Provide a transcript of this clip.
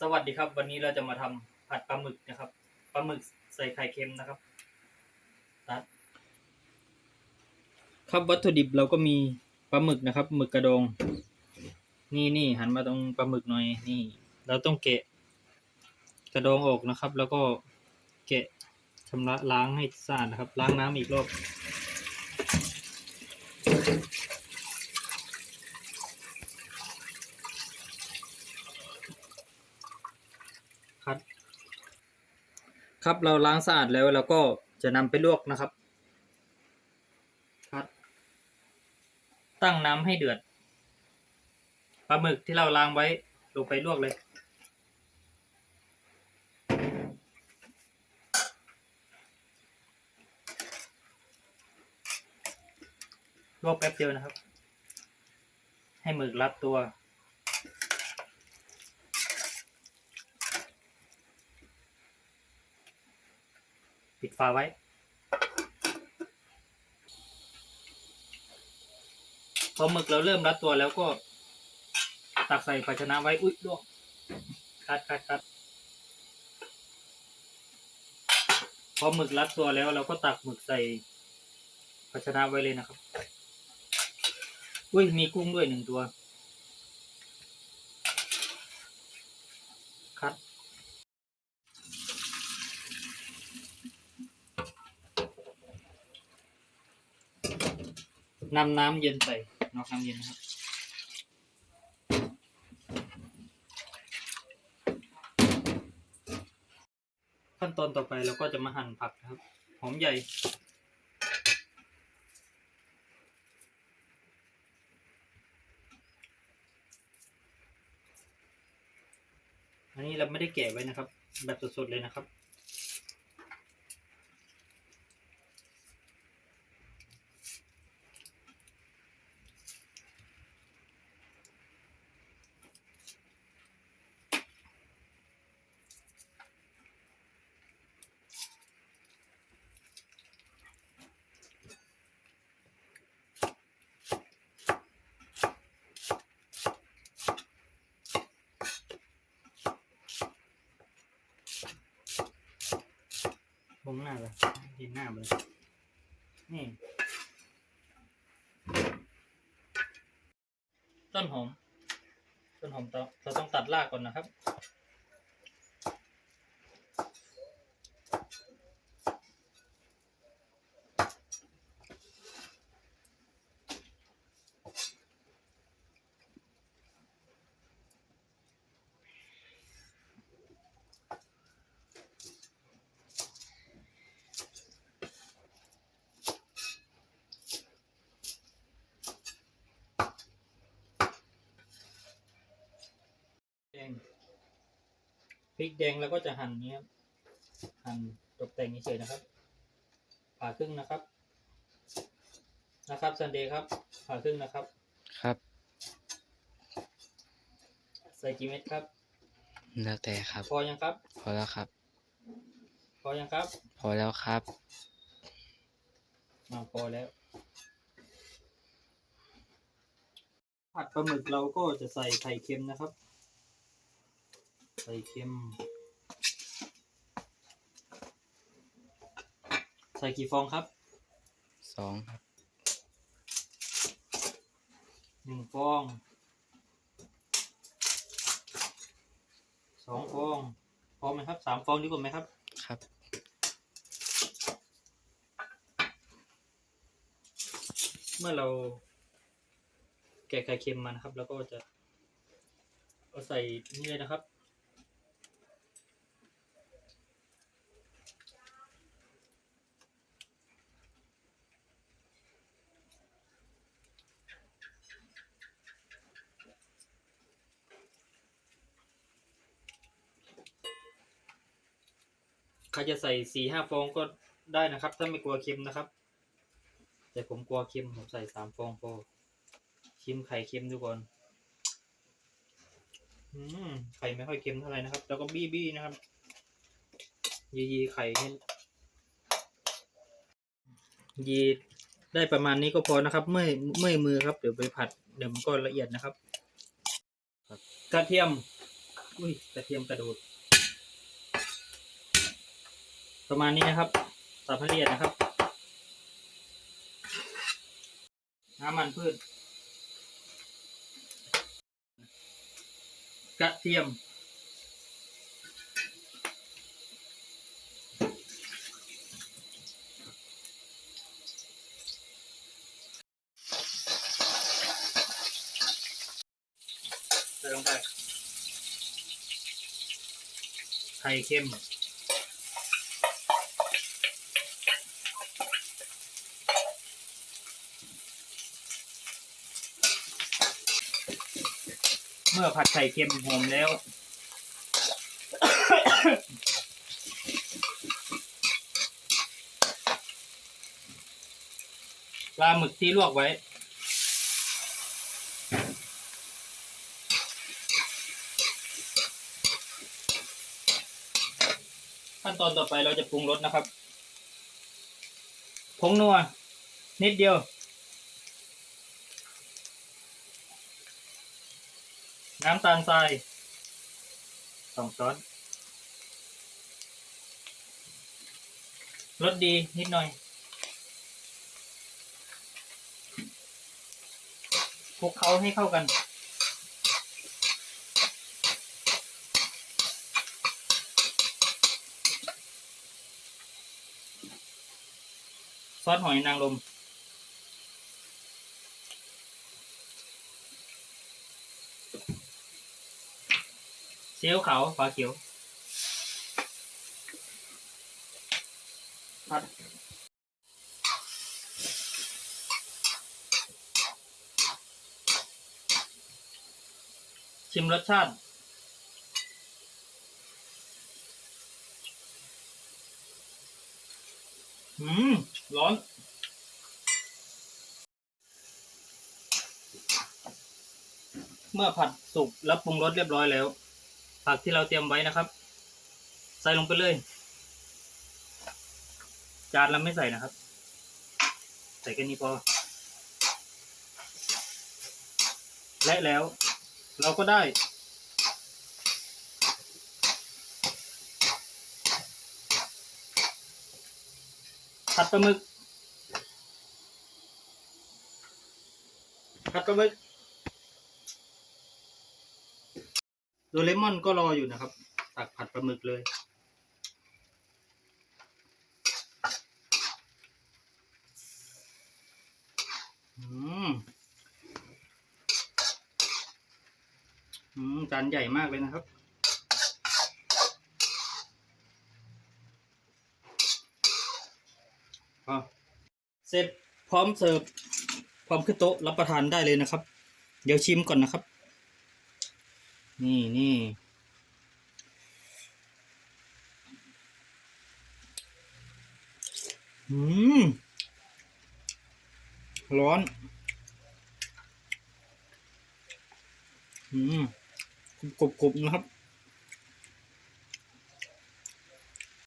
สวัสดีครับ วันนี้เราจะมาทำผัดปลาหมึกนะครับปลาหมึกใส่ไข่เค็มนะครับตัดครับวัตถุดิบเราก็มีปลาหมึกนะครับหมึกกระดอง นี่นี่หันมาตรงปลาหมึกหน่อยนี่ เราต้องแกะ กระดองออกนะครับ แล้วก็แกะชำระล้างให้สะอาดนะครับ ล้างน้ำอีกรอบ ครับเราล้างสะอาดแล้วเราก็จะนำไปลวกนะครับ ครับ ตั้งน้ำให้เดือดปลาหมึกที่เราล้างไว้ลงไปลวกเลย ลวกแป๊บเดียวนะครับ ให้หมึกรัดตัว ปิดฝาไว้ พอหมึกเราเริ่มรัดตัวแล้วก็ตักใส่ภาชนะไว้ อุ้ยลวกคัดคัดคัดพอหมึกรัดตัวแล้วเราก็ตักหมึกใส่ภาชนะไว้เลยนะครับ อุ้ยมีกุ้งด้วยหนึ่งตัว นำน้ำเย็นใส่นอกน้ำเย็นนะครับ ขั้นตอนต่อไปเราก็จะมาหั่นผักนะครับ หอมใหญ่อันนี้เราไม่ได้แกะไว้นะครับ แบบสดๆเลยนะครับ บงหน้าเลยยินหน้าไปเลยนี่ ต้นหอม ต้นหอมเราเราต้องตัดรากก่อนนะครับ ริกแดงเราก็จะหั่นเนี้ยครับหั่นตกแต่งเฉยๆนะครับ ผ่าครึ่งนะครับ นะครับซันเดย์ครับ ผ่าครึ่งนะครับ ครับ ใส่กี่เม็ดครับ แล้วแต่ครับ พอยังครับ พอแล้วครับ พอยังครับ พอแล้วครับมาพอแล้ว ผัดปลาหมึกเราก็จะใส่ไข่เค็มนะครับ ไข่เค็ม ใส่กี่ฟองครับสองครับหนึ่งฟองสองฟองพอไหมครับสามฟองดีกว่าไหมครับ ครับ เมื่อเราแกะไข่เค็มมานะครับ แล้วก็จะเอาใส่นี่เลยนะครับ ใครจะใส่สี่ห้าฟองก็ได้นะครับ ถ้าไม่กลัวเค็มนะครับ แต่ผมกลัวเค็มผมใส่สามฟองพอชิมไข่เค็มดูก่อนอืมไข่ไม่ค่อยเค็มเท่าไหร่นะครับ แล้วก็บี้บี้นะครับ ยียีไข่ให้ยีได้ประมาณนี้ก็พอนะครับ เมื่อยเมื่อยมือครับ เดี๋ยวไปผัดเดี๋ยวมันก็ละเอียดนะครับกระเทียม อุ้ยกระเทียมกระโดด ประมาณนี้นะครับสับให้ละเอียดนะครับ น้ำมันพืช กระเทียม ใส่ลงไป ไข่เค็ม เมื่อผัดไข่เค็มหอมแล้ว ปลาหมึกที่ลวกไว้ ขั้นตอนต่อไปเราจะปรุงรสนะครับ ผงนัวนิดเดียว น้ำตาลทรายสองช้อนรสดีนิดหน่อยคลุกเคล้าให้เข้ากันซอสหอยนางรม ซีอิ๊วขาวฝาเขียวผัดชิมรสชาติ อืม ร้อน เมื่อผัดสุกแล้วปรุงรสเรียบร้อยแล้ว ผักที่เราเตรียมไว้นะครับ ใส่ลงไปเลย จานเราไม่ใส่นะครับ ใส่แค่นี้พอ และแล้วเราก็ได้ ผัดปลาหมึกผัดปลาหมึก โดเรมอนก็รออยู่นะครับ ตักผัดปลาหมึกเลย อืม อืม จานใหญ่มากเลยนะครับอะเสร็จพร้อมเสิร์ฟพร้อมขึ้นโต๊ะรับประทานได้เลยนะครับ เดี๋ยวชิมก่อนนะครับ นี่นี่อืม ร้อน อืมกรุบๆนะครับ